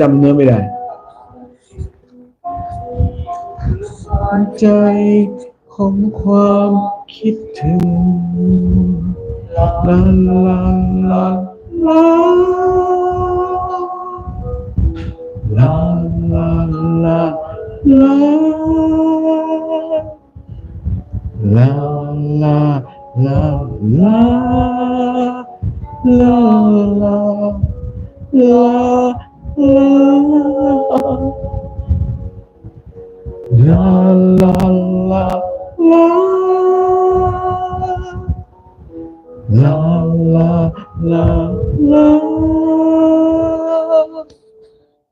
จำเนื้อไม่ได้ ใจของความคิดถึงลาลาลาลา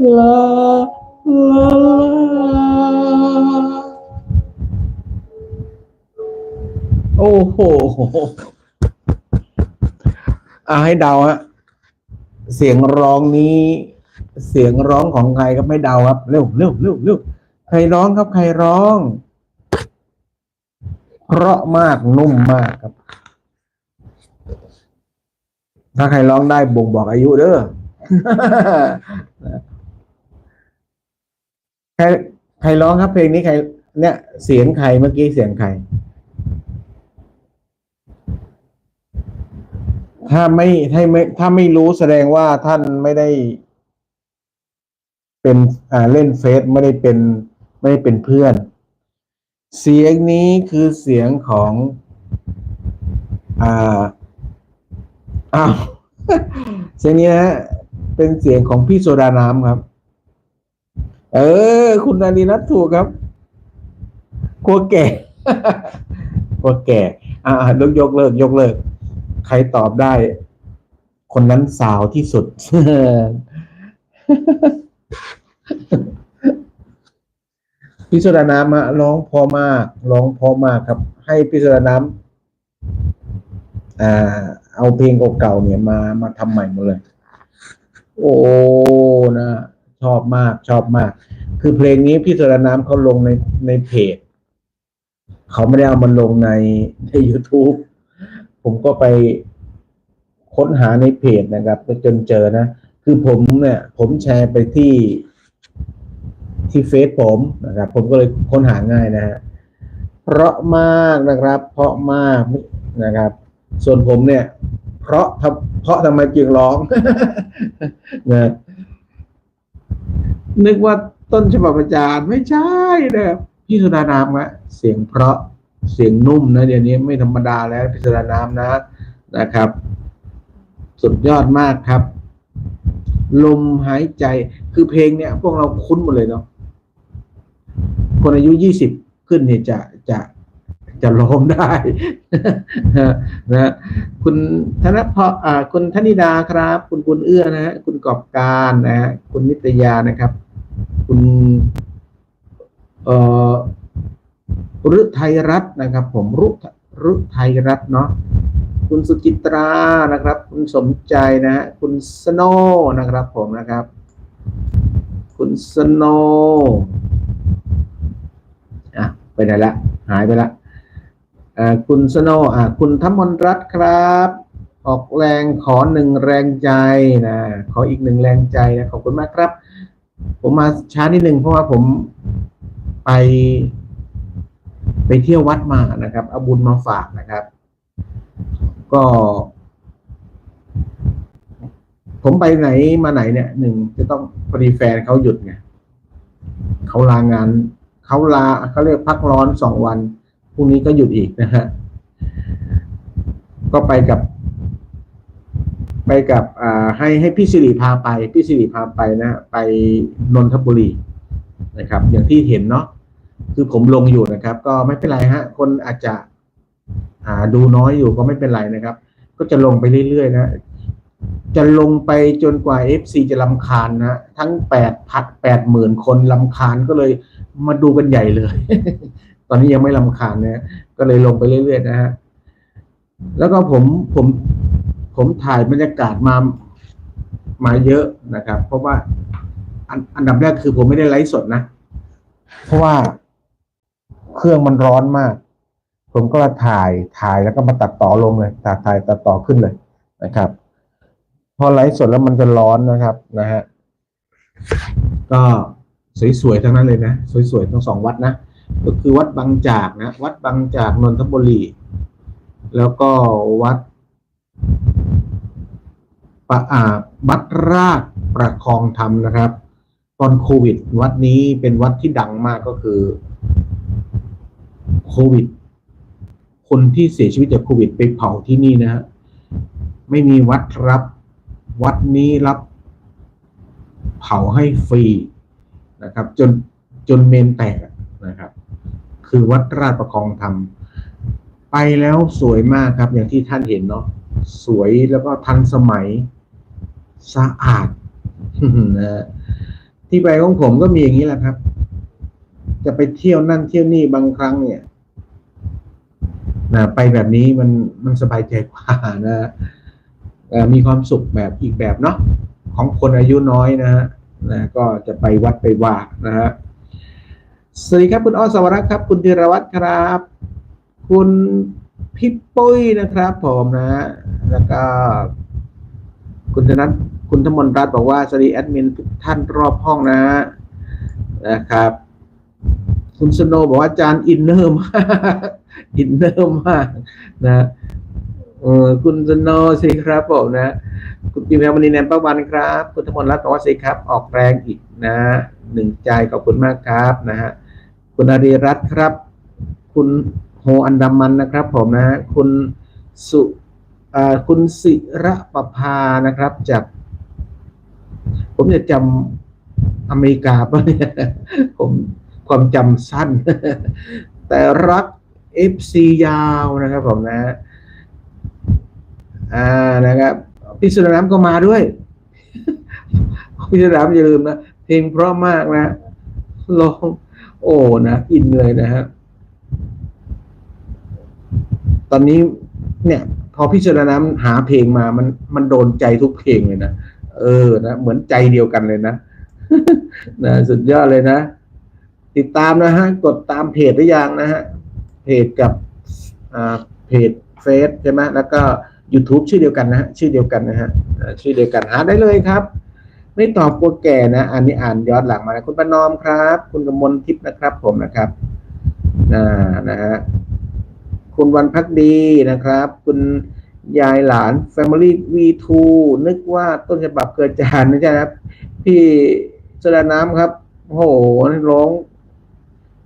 la la la โอ้โหอาให้เดาฮะเสียงร้องนี้ เสียงร้องของใครครับไม่เดาครับเร็วเร็วเร็วเร็วใครร้องครับใครร้อง เพราะมากนุ่มมากครับ ถ้าใครร้องได้บ่งบอกอายุเด้อ ครใครร้องครับเพลงนี้ใคร เนี่ย เสียงใครเมื่อกี้เสียงใคร ถ้าไม่ถ้าไม่ถ้าไม่รู้แสดงว่าท่านไม่ได้ เป็นอ่าเล่นเฟซไม่ได้เป็น ไม่ได้เป็นเพื่อน เสียงนี้คือเสียงของอ่าอ้าวเสียงนี้นะฮะเป็นเสียงของพี่โซดาน้ำครับ เออ คุณนารีนัทถูกครับกลัวแก่กลัวแก่ อ่ายกยกเลิก ยกเลิก ใครตอบได้ คนนั้นสาวที่สุดพี่โซดาน้ำร้องพอมาก ร้องพอมากครับ ให้พี่โซดาน้ำอ่า เอาเพลงเก่าๆเนี่ยมามาทำใหม่หมดเลย โอ้นะ ชอบมากชอบมาก คือเพลงนี้พี่โซดาน้ำเขาลงในในเพจเขาไม่ได้เอามันลงในใน YouTube ผมก็ไปค้นหาในเพจนะครับไปจนเจอนะ คือผมเนี่ย ผมแชร์ไปที่ที่เฟซผมนะครับ ผมก็เลยค้นหาง่ายนะฮะเพราะมากนะครับ เพราะมากนะครับ ส่วนผมเนี่ย เพราะทำเพราะทำไมจึงร้องนะ นึกว่าต้นฉบับอาจารย์ไม่ใช่นะพี่สุดานามะเสียงเพราะเสียงนุ่มนะเดี๋ยวนี้ไม่ธรรมดาแล้วพี่สุดานามนะนะครับ สุดยอดมากครับ ลมหายใจคือเพลงเนี่ย พวกเราคุ้นหมดเลยเนาะคนอายุยี่สิบขึ้นเนี่ยจะ จะจะร้องได้นะคุณธนพอ่าคุณธนิดาครับ คุณคุณเอื้อนะฮะคุณกอบการนะฮะคุณนิตยานะครับ คุณเอ่อรุไทยรัตน์นะครับ ผมรุรุไทยรัตน์เนาะคุณสุจิตรานะครับ คุณสมใจนะฮะคุณสโนนะครับ ผมนะครับ คุณสโนอะไปไหนละหายไปละ คุณสโนว์อะคุณธมนรัตครับ ออกแรงขอหนึ่งแรงใจนะขออีกหนึ่งแรงใจนะขอบคุณมากครับ ผมมาช้านิดหนึ่งเพราะว่าผมไป ไปเที่ยววัดมานะครับเอาบุญมาฝากนะครับ ก็ ผมไปไหนมาไหนเนี่ยหนึ่งจะต้องพอดีแฟนเขาหยุดไงเขาลางานเขาลาเขาเรียกพักร้อนสองวัน พรุ่งนี้ก็หยุดอีกนะฮะ ก็ไปกับ ไปกับอ่าให้ให้พี่สิริพาไป พี่สิริพาไปนะ ไปนนทบุรีนะครับ อย่างที่เห็นเนาะ คือผมลงอยู่นะครับ ก็ไม่เป็นไรฮะ คนอาจจะอ่าดูน้อยอยู่ก็ไม่เป็นไรนะครับ ก็จะลงไปเรื่อยๆนะจะลงไปจนกว่า FC จะลำคาญนะ ทั้งแปดพัดแปดหมื่นคนลำคาญก็เลยมาดูกันใหญ่เลย ตอนนี้ยังไม่ลำคาญนะก็เลยลงไปเรื่อยๆนะฮะแล้วก็ผมผมผมถ่ายบรรยากาศมามาเยอะนะครับ เพราะว่าอันอันดับแรกคือผมไม่ได้ไลฟ์สดนะ เพราะว่าเครื่องมันร้อนมาก ผมก็ถ่ายถ่ายแล้วก็มาตัดต่อลงเลยตัดถ่ายตัดต่อขึ้นเลยนะครับ พอไลฟ์สดแล้วมันจะร้อนนะครับนะฮะก็สวยๆทั้งนั้นเลยนะ สวยๆทั้งสองวัดนะ ก็คือวัดบางจากนะ วัดบางจากนนทบุรี แล้วก็วัดปะอาวัดราชประคองธรรมนะครับ ตอนโควิด วัดนี้เป็นวัดที่ดังมากก็คือโควิด คนที่เสียชีวิตจากโควิดไปเผาที่นี่นะฮะไม่มีวัดรับ วัดนี้รับ เผาให้ฟรีนะครับ จนจนเมนแตกนะครับ คือวัดราชประคองธรรม ไปแล้วสวยมากครับ อย่างที่ท่านเห็นเนาะสวยแล้วก็ทันสมัยสะอาดนะที่ไปของผมก็มีอย่างนี้แหละครับ จะไปเที่ยวนั่นเที่ยวนี่บางครั้งเนี่ยนะไปแบบนี้มันมันสบายใจกว่านะมีความสุขแบบอีกแบบเนาะของคนอายุน้อยนะฮะนะก็จะไปวัดไปว่านะฮะ สวัสดีครับคุณอ้อสวรักษ์ครับ คุณธีรวัตรครับ คุณพี่ปุ้ยนะครับผมนะ แล้วก็ คุณธนัทคุณธมนรัตน์บอกว่าสวัสดีแอดมินทุกท่านรอบห้องนะ นะครับ คุณสโนบอกว่าอาจารย์อินเนอร์มากอินเนอร์มากนะเออคุณสโนสิครับผมนะ คุณปิมแพรมณีแนมประวันครับ คุณธมนรัตน์บอกว่าสิครับ ออกแรงอีกนะหนึ่งใจขอบคุณมากครับนะฮะ คุณอารีรัตน์ครับ คุณโฮอันดามันนะครับ ผมนะ คุณสุคุณศิระประภานะครับจากผมจะจำอเมริกาปะเนี่ยผมความจำสั้น แต่รัก FC ยาวนะครับผมนะอ่านะครับพี่สุดน้ำก็มาด้วยพี่สุดน้ำอย่าลืมนะเพลงเพราะมากนะลอง โอ้นะอินเลยนะฮะตอนนี้เนี่ย พอพี่ชนะน้ำหาเพลงมามันมันโดนใจทุกเพลงเลยนะเออนะเหมือนใจเดียวกันเลยนะนะสุดยอดเลยนะ ติดตามนะฮะ กดตามเพจหรือยังนะฮะเพจกับอ่าเพจเฟซใช่ไหมแล้วก็ YouTube ชื่อเดียวกันนะฮะชื่อเดียวกันนะฮะชื่อเดียวกันหาได้เลยครับ ไม่ตอบโปรแก่นะ อันนี้อ่านย้อนหลังมานะคุณประนอมครับ คุณกมลทิพย์นะครับ ผมนะครับอ่านะฮะคุณวันพักดีนะครับ คุณยายหลาน Family V2 นึกว่าต้นฉบับเกิดจานนะจ๊ะครับ พี่สดาน้ำครับโอ้โหร้อง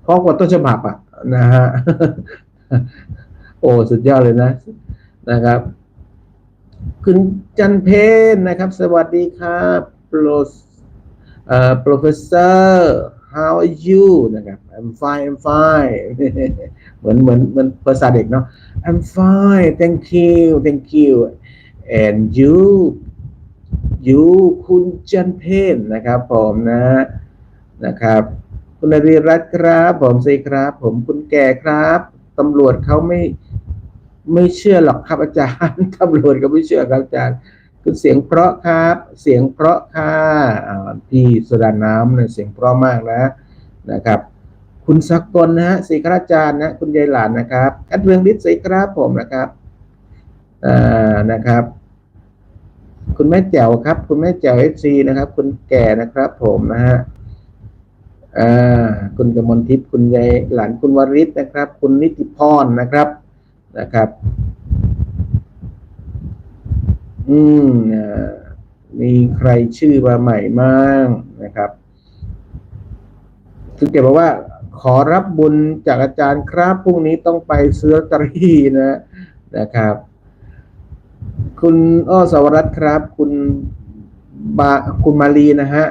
เพราะกว่าต้นฉบับอะ นะฮะโอ้สุดยอดเลยนะ นะครับ คุณจันเพนนะครับ สวัสดีครับ professor how are you นะครับ I'm fine I'm fine เหมือนเหมือนเหมือนภาษาเด็กเนาะ I'm fine thank you thank you and you you คุณจันเพนนะครับ ผมนะ นะครับ คุณนรีรัตน์ครับ ผมสิครับ ผมคุณแก่ครับตำรวจเขาไม่ไม่เชื่อหรอกครับอาจารย์ตำรวจก็ไม่เชื่อครับอาจารย์ คือเสียงเพราะครับ เสียงเพราะค่ะพี่สุดาน้ำเนี่ยเสียงเพราะมากนะนะครับ คุณสักกลนะฮะสีคราจารย์นะคุณยายหลานนะครับแอดเรืองฤทธิ์สีครับผมนะครับอ่านะครับ คุณแม่แจ๋วครับ คุณแม่แจ๋วเอซีนะครับ คุณแก่นะครับผมนะฮะอ่าคุณกมลทิพย์คุณยายหลานคุณวริศนะครับ คุณนิติพรนะครับนะครับ อืมมีใครชื่อมาใหม่มั่งนะครับคุณเก็บบอกว่า ขอรับบุญจากอาจารย์ครับพรุ่งนี้ต้องไปซื้อลอตเตอรี่นะนะครับ คุณอ้อสวรัตน์ครับ คุณบาคุณมาลีนะฮะ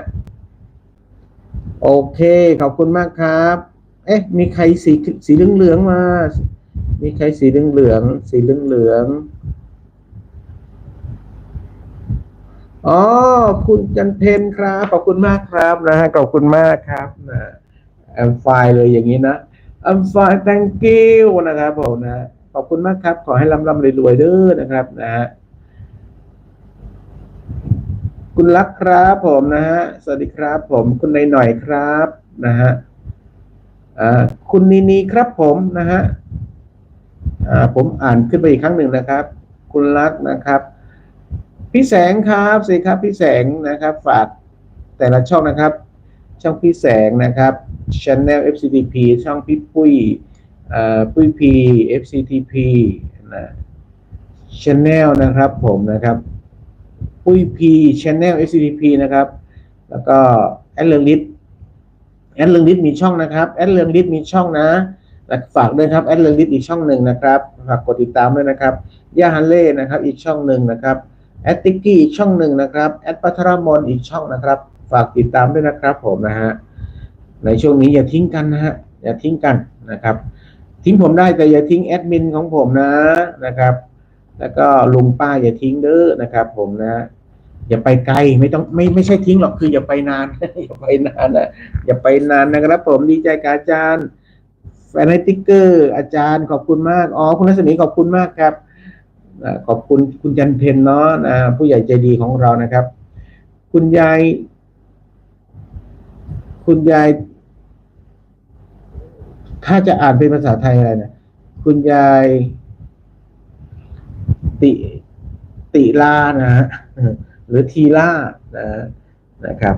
โอเค ขอบคุณมากครับ เอ๊ะ มีใครสีสีเหลืองเหลืองมา มีใครสีเหลืองเหลืองสีเหลืองเหลือง อ๋อคุณจันเพนครับ ขอบคุณมากครับนะฮะขอบคุณมากครับนะแอมไฟเลยอย่างนี้นะแอมไฟ thank you นะครับผมนะขอบคุณมากครับ ขอให้ร่ำร่ำรวยๆเด้อนะครับนะฮะคุณลักษ์ครับผมนะฮะสวัสดีครับ ผมคุณนายหน่อยครับนะฮะอ่าคุณนีนีครับผมนะฮะอ่าผมอ่านขึ้นไปอีกครั้งหนึ่งนะครับ คุณลักษ์นะครับ พี่แสงครับสิครับพี่แสงนะครับฝากแต่ละช่องนะครับ ช่องพี่แสงนะครับ Channel FCTP ช่องพี่ปุ้ยเอ่อปุ้ยพี FCTP นะ Channel นะครับผมนะครับปุ้ยพีชแนล SCTP นะครับ แล้วก็แอดเรืองฤทธิ์แอดเรืองฤทธิ์มีช่องนะครับแอดเรืองฤทธิ์มีช่องนะฝากด้วยครับแอดเรืองฤทธิ์อีกช่องหนึ่งนะครับฝากกดติดตามด้วยนะครับย่าฮันเล่นะครับ อีกช่องหนึ่งนะครับ แอดติกกี้อีกช่องหนึ่งนะครับแอดปัทรมนอีกช่องนะครับ ฝากติดตามด้วยนะครับผมนะฮะในช่วงนี้อย่าทิ้งกันนะฮะอย่าทิ้งกันนะครับ ทิ้งผมได้แต่อย่าทิ้งแอดมินของผมนะนะครับ แล้วก็ลุงป้าอย่าทิ้งเด้อนะครับ ผมนะ อย่าไปไกลไม่ต้องไม่ไม่ใช่ทิ้งหรอกคืออย่าไปนาน อย่าไปนานนะอย่าไปนานนะครับ ผมดีใจกับอาจารย์แฟนติ๊กเกอร์ อาจารย์ขอบคุณมากอ๋อคุณรัศมีขอบคุณมากครับ ขอบคุณคุณจันเพนเนาะนะผู้ใหญ่ใจดีของเรานะครับ คุณยาย คุณยาย ถ้าจะอ่านเป็นภาษาไทยอะไรนะคุณยาย ติติลานะฮะหรือทีล่านะนะครับ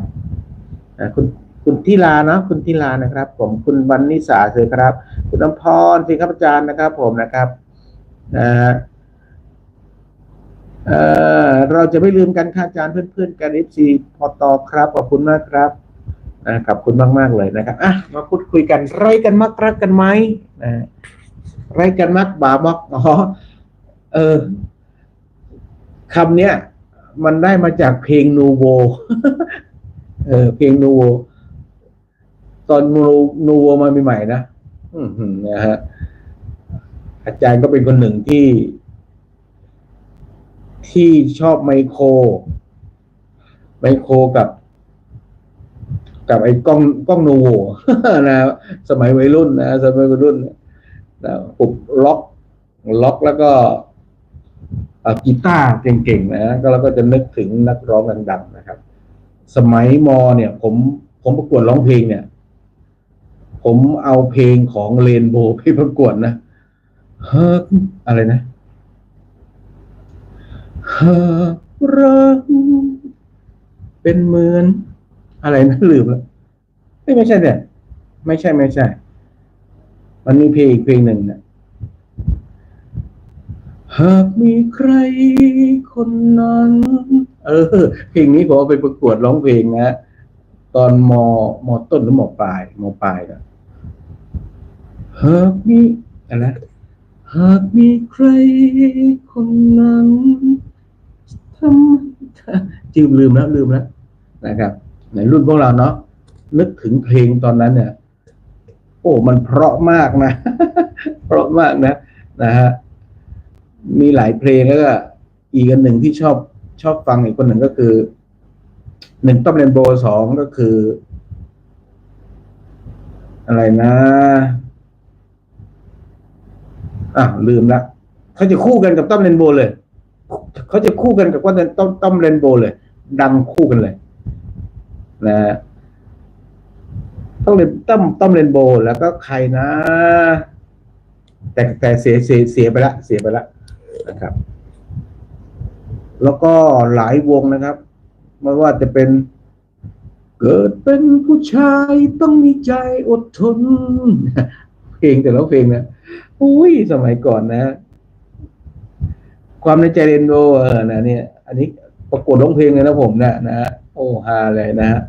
นะคุณคุณทิลาเนาะคุณทิลานะครับ ผมคุณวันนิสาเสยครับ คุณน้ำพรสิครับอาจารย์นะครับ ผมนะครับนะฮะ เอ่อเราจะไม่ลืมกันค่ะอาจารย์เพื่อนๆกันเอฟซีพอตอครับขอบคุณมากครับนะขอบคุณมากๆเลยนะครับอะมาพูดคุยกันไรกันมักรักกันไหมนะไรกันมักบามักอ๋อเออคำเนี้ยมันได้มาจากเพลงนูโวเออเพลงนูโวตอนนูนูโวมาใหม่ๆนะอืมหืมนะฮะอาจารย์ก็เป็นคนหนึ่งที่ ที่ชอบไมโคร ไมโครกับ กับไอ้กล้องกล้องนูโวนะสมัยวัยรุ่นนะสมัยวัยรุ่นนะปุบล็อกล็อกแล้วก็กีตาร์เก่งๆนะก็เราก็จะนึกถึงนักร้องดังๆนะครับ สมัยมเนี่ย ผมผมประกวดร้องเพลงเนี่ย ผมเอาเพลงของเรนโบว์ไปประกวดนะเฮิร์อะไรนะ เฮิร์รักเป็นเหมือน อะไรนะลืมแล้วเอ้ยไม่ใช่เนี่ยไม่ใช่ไม่ใช่ มันมีเพลงอีกเพลงหนึ่งนี่ยหากมีใครคนนั้น เออ เพลงนี้ผมเอาไปประกวดร้องเพลงนะตอนมมต้นหรือมปลายมปลายนะหากมีอะไรหากมีใครคนนั้น จืมลืมแล้วลืมแล้วนะครับ ในรุ่นพวกเราเนาะนึกถึงเพลงตอนนั้นเนี่ย โอ้ มันเพราะมากนะ เพราะมากนะนะฮะมีหลายเพลงแล้วก็ อีกอันหนึ่งที่ชอบชอบฟังอีกคนหนึ่งก็คือหนึ่งต้อมเรนโบว์สองก็คือ อะไรนะอะลืมละเขาจะคู่กันกับต้อมเรนโบว์เลย เขาจะคู่กันกับว่าต้อมต้อมเรนโบว์เลย ดังคู่กันเลย นะฮะต้องเรนต้อมต้อมเรนโบว์แล้วก็ใครนะ แต่แต่เสียเสียเสียไปละ เสียไปละนะครับ แล้วก็หลายวงนะครับไม่ว่าจะเป็นเกิดเป็นผู้ชายต้องมีใจอดทน เพลงแต่ละเพลงนะอุ้ยสมัยก่อนนะ ความในใจเรนโดเออนะเนี่ย อันนี้ประกวดร้องเพลงเลยนะผมนะนะโอ้ฮาเลยนะฮะ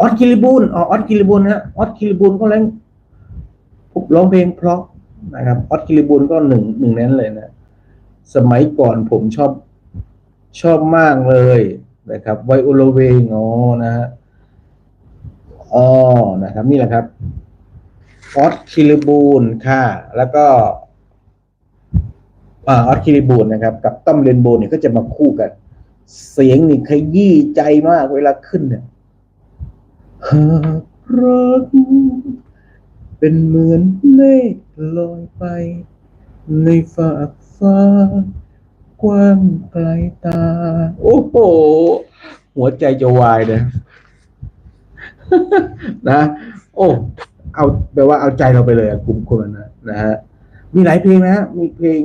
ออสกิลิบูนอ๋อออสกิลิบูนฮะออสกิลิบูนก็เล่นร้องเพลงเพราะนะครับออสกิลิบูนก็หนึ่งหนึ่งนนั้นเลยนะสมัยก่อนผมชอบชอบมากเลยนะครับไวโอโลเวงอ๋อนะฮะอ๋อนะครับ นี่แหละครับออสคิลิบูนค่ะ แล้วก็ อาออสคิริบูนนะครับ กับตั้มเรนโบว์เนี่ยก็จะมาคู่กัน เสียงนี่ขยี้ใจมากเวลาขึ้นเนี่ยหากรักเป็นเหมือนเมฆลอยไป ในฝากฟ้า กว้างไกลตา โอ้โห หัวใจจะวายเลยนะ โอ้เอาแปลว่าเอาใจเราไปเลยกลุ่มคนนะนะฮะมีหลายเพลงนะมีเพลง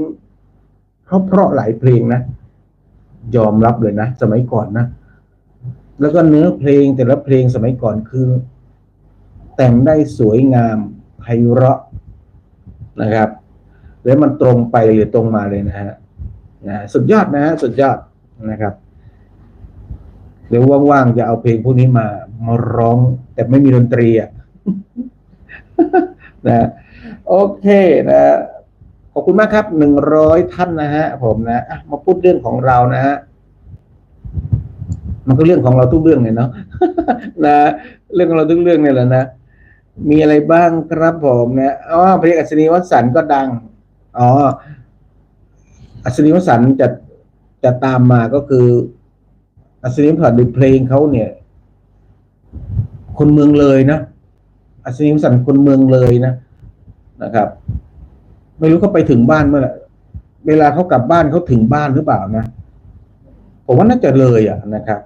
เขาเพราะหลายเพลงนะ ยอมรับเลยนะสมัยก่อนนะ แล้วก็เนื้อเพลงแต่ละเพลงสมัยก่อนคือ แต่งได้สวยงามไพเราะนะครับ แล้วมันตรงไปหรือตรงมาเลยนะฮะนะสุดยอดนะฮะสุดยอดนะครับเดี๋ยวว่างๆจะเอาเพลงพวกนี้มามาร้อง แต่ไม่มีดนตรีอะนะโอเคนะ อบคุณมากครับหนึ่งร้อยท่านนะฮะผมนะอะมาพูดเรื่องของเรานะฮะมันก็เรื่องของเราทุกเรื่องเลยเนาะนะ เรื่องของเราทุกเรื่องเนี่ยแหละนะมีอะไรบ้างครับผมเนี่ยอ๋อเพลงอัศนีวสันก็ดังอ๋ออัศนีวสันจะจะตามมาก็คือ อัศนีวสันต์ในเพลงเขาเนี่ย คนเมืองเลยนะอัศนีวสันคนเมืองเลยนะนะครับ ไม่รู้เขาไปถึงบ้านเมื่อไหร่เวลาเขากลับบ้านเขาถึงบ้านหรือเปล่านะ ผมว่าน่าจะเลยอะนะครับ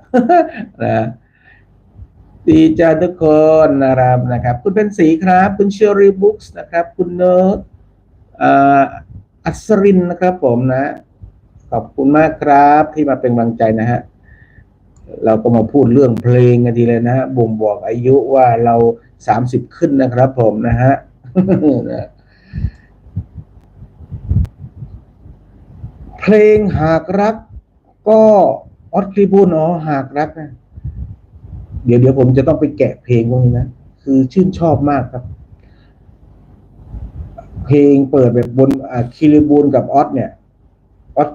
นะดีจ้าทุกคนนะครับนะครับ คุณเป็นสีครับ คุณเชอรี่บุ๊กส์นะครับ คุณเนิร์ดอ่าอัศรินนะครับผมนะ ขอบคุณมากครับที่มาเป็นกำลังใจนะฮะเราก็มาพูดเรื่องเพลงกันทีเลยนะฮะบ่งบอกอายุว่าเราสามสิบขึ้นนะครับผมนะฮะ นะ เพลงหากรัก ก็ออสคลิบูนอ๋อหากรักนะเดี๋ยวเดี๋ยวผมจะต้องไปแกะเพลงพวกนี้นะ คือชื่นชอบมากครับ เพลงเปิดแบบบนอ่าคิริบูนกับออสเนี่ยออส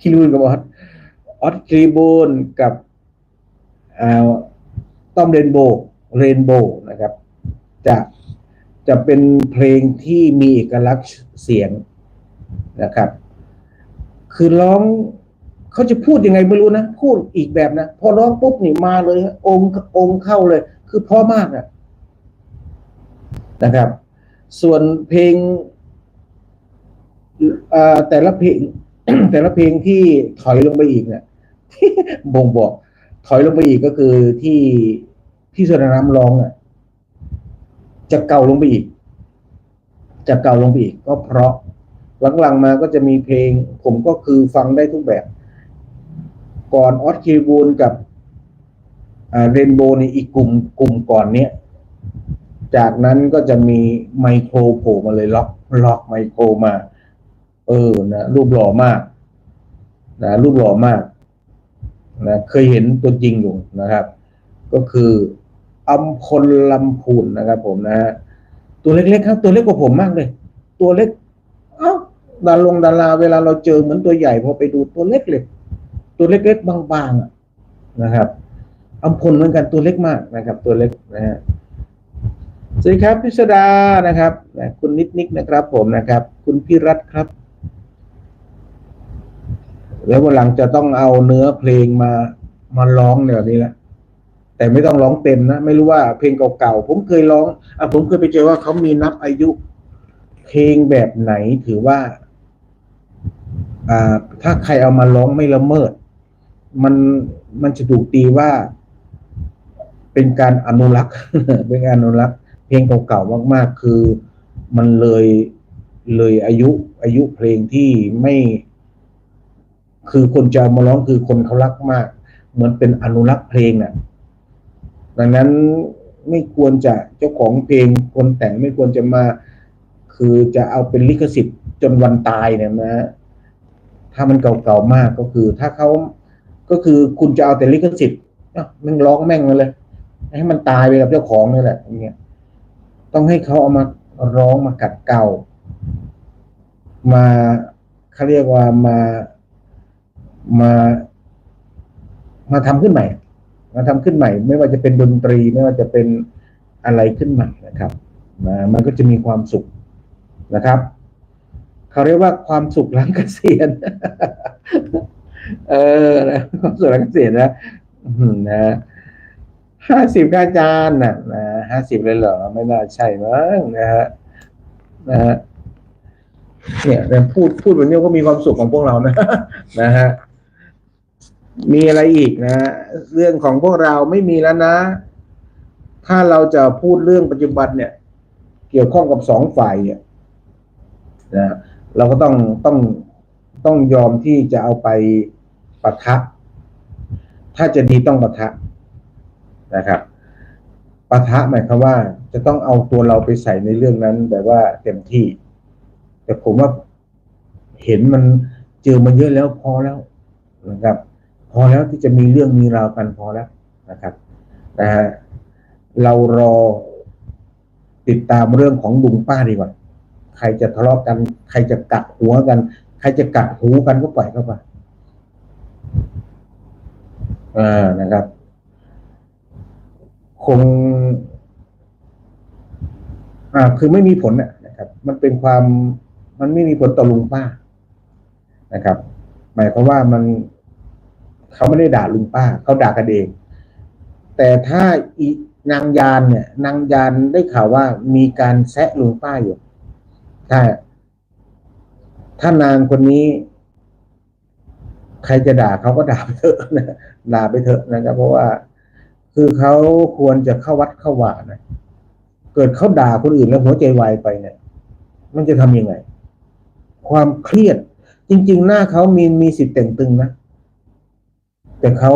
คิริบูนกับออสออสคิริบูนกับอ่าต้อมเรนโบว์เรนโบว์นะครับ จะจะเป็นเพลงที่มีเอกลักษณ์เสียงนะครับ คือร้องเขาจะพูดยังไงไม่รู้นะพูดอีกแบบนะพอร้องปุ๊บนี่มาเลยองค์องค์เข้าเลย คือเพราะมากอะนะครับ ส่วนเพลงแต่ละเพลง แต่ละเพลงที่ถอยลงไปอีกเนี่ยบ่งบอกถอยลงไปอีกก็คือที่พี่สุรน้ำร้องอะ จะเก่าลงไปอีก จะเก่าลงไปอีก ก็เพราะ หลังๆมาก็จะมีเพลง ผมก็คือฟังได้ทุกแบบ ก่อนออสคิบูนกับเรนโบว์ในอีกกลุ่มกลุ่มก่อนเนี้ยจากนั้นก็จะมีไมโครโผล่มาเลยล็อกล็อกไมโครมา เออนะรูปหล่อมากนะรูปหล่อมากนะเคยเห็นตัวจริงอยู่นะครับ ก็คืออัมพลลำพูนนะครับ ผมนะฮะตัวเล็กๆครับ ตัวเล็กกว่าผมมากเลย ตัวเล็ก ดาลงดาราเวลาเราเจอเหมือนตัวใหญ่พอไปดูตัวเล็กเลยตัวเล็กๆบางๆอะนะครับอัมพลเหมือนกันตัวเล็กมากนะครับ ตัวเล็กนะฮะสวัสดีครับพิสดานะครับนะคุณนิดนิกนะครับ ผมนะครับ คุณพิรัตครับ แล้ววันหลังจะต้องเอาเนื้อเพลงมามาร้องในแบบนี้แหละแต่ไม่ต้องร้องเต็มนะ ไม่รู้ว่าเพลงเก่าๆผมเคยร้องอะผมเคยไปเจอว่าเขามีนับอายุ เพลงแบบไหนถือว่า ถ้าใครเอามาร้องไม่ละเมิด มันมันจะถูกตีว่า เป็นการอนุรักษ์เป็นการอนุรักษ์ เพลงเก่าๆมาก ๆ คือมันเลยเลยอายุอายุเพลงที่ไม่ คือคนจะมาร้องคือคนเขารักมาก เหมือนเป็นอนุรักษ์เพลงน่ะ ดังนั้นไม่ควรจะเจ้าของเพลงคนแต่งไม่ควรจะมา คือจะเอาเป็นลิขสิทธิ์จนวันตายเนี่ยนะ ถ้ามันเก่าๆมากก็คือ ถ้าเขาก็คือคุณจะเอาแต่ลิขสิทธิ์มึงร้องแม่งมาเลย ให้มันตายไปกับเจ้าของนี่แหละอย่างเงี้ยต้องให้เขาเอามาร้องมากัดเก่า มาเขาเรียกว่ามามามาทำขึ้นใหม่ มาทำขึ้นใหม่ ไม่ว่าจะเป็นดนตรี ไม่ว่าจะเป็นอะไรขึ้นใหม่นะครับมันก็จะมีความสุขนะครับ เขาเรียกว่าความสุขหลังเกษียณเออนะความสุขหลังเกษียณนะนะห้าสิบอาจารย์นะนะห้าสิบเลยเหรอ ไม่น่าใช่มั้งนะฮะนะฮะเนี่ยเนี่ยพูดพูดแบบนี้ก็มีความสุขของพวกเรานะนะฮะมีอะไรอีกนะ เรื่องของพวกเราไม่มีแล้วนะ ถ้าเราจะพูดเรื่องปัจจุบันเนี่ย เกี่ยวข้องกับสองฝ่ายเนี่ยนะ เราก็ต้องต้องต้องยอมที่จะเอาไปปะทะ ถ้าจะดีต้องปะทะนะครับปะทะหมายความว่า จะต้องเอาตัวเราไปใส่ในเรื่องนั้นแบบว่าเต็มที่ แต่ผมว่าเห็นมันเจอมาเยอะแล้วพอแล้วนะครับ พอแล้วที่จะมีเรื่องมีราวกันพอแล้วนะครับนะฮะเรารอติดตามเรื่องของลุงป้าดีกว่า ใครจะทะเลาะกัน ใครจะกัดหัวกัน ใครจะกัดหูกันก็ปล่อยเข้าไปอ่านะครับ คง อ่า คือไม่มีผลนะนะครับ มันเป็นความ มันไม่มีผลต่อลุงป้า นะครับ หมายความว่ามันเขาไม่ได้ด่าลุงป้า เขาด่ากันเอง แต่ถ้าอีนางยานเนี่ย นางยานได้ข่าวว่ามีการแซะลุงป้าอยู่ ถ้า ถ้านางคนนี้ ใครจะด่าเขาก็ด่าไปเถอะนะด่าไปเถอะนะครับ เพราะว่า คือเขาควรจะเข้าวัดเข้าว่านะเกิดเขาด่าคนอื่นแล้วหัวใจวายไปเนี่ย มันจะทำยังไง ความเครียด จริง ๆ หน้าเขามีมีสิทธิ์แต่งตึงนะแต่เขา